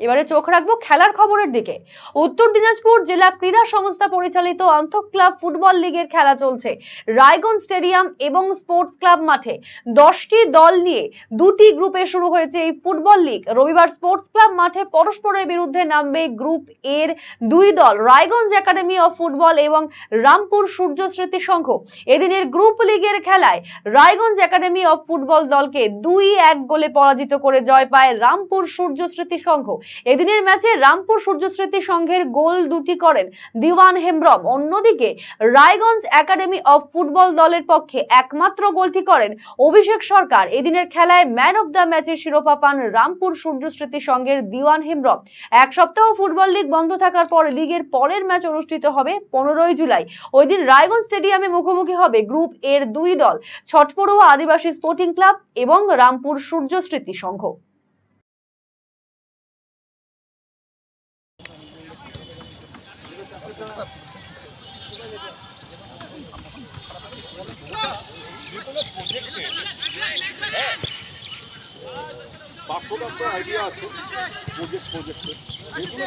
এবারে চোখ রাখব খেলার খবরের দিকে। উত্তর দিনাজপুর জেলা ক্রীড়া সংস্থা পরিচালিত আন্তঃ ক্লাব ফুটবল লীগের খেলা চলছে। রায়গঞ্জ স্টেডিয়াম এবং স্পোর্টস ক্লাব মাঠে দশটি দল নিয়ে দুটি গ্রুপে শুরু হয়েছে এই ফুটবল লীগ। রবিবার স্পোর্টস ক্লাব মাঠে পরস্পরের বিরুদ্ধে নামবে গ্রুপ এর দুই দল, রায়গঞ্জ একাডেমি অফ ফুটবল এবং রামপুর সূর্য স্মৃতি সংঘ। এদিনের গ্রুপ লীগের খেলায় রায়গঞ্জ একাডেমি অফ ফুটবল দলকে দুই এক গোলে পরাজিত করে জয় পায় রামপুর সূর্য স্মৃতি সংঘ। এদিনের ম্যাচে রামপুর সূর্যস্মৃতি সংঘের গোল দুটি করেন দিওয়ান হেমব্রম। অন্যদিকে রায়গঞ্জ একাডেমি অফ ফুটবল দলের পক্ষে একমাত্র গোলটি করেন অভিষেক সরকার। এদিনের খেলায় ম্যান অফ দ্য ম্যাচের শিরোপা পান রামপুর সূর্যস্মৃতি সংঘের দিওয়ান হেমব্রম। এক সপ্তাহ ফুটবল লিগ বন্ধ থাকার পর লিগের পরের ম্যাচ অনুষ্ঠিত হবে পনেরোই জুলাই। ওই দিন রায়গঞ্জ স্টেডিয়ামে মুখোমুখি হবে গ্রুপ এর দুই দল। ছটপড়ুয়া আদিবাসী স্পোর্টিং ক্লাব এবং রামপুর সূর্যস্মৃতি সংঘ। পাঁচশোটা তো আইডিয়া আছে প্রজেক্ট প্রজেক্টে এগুলো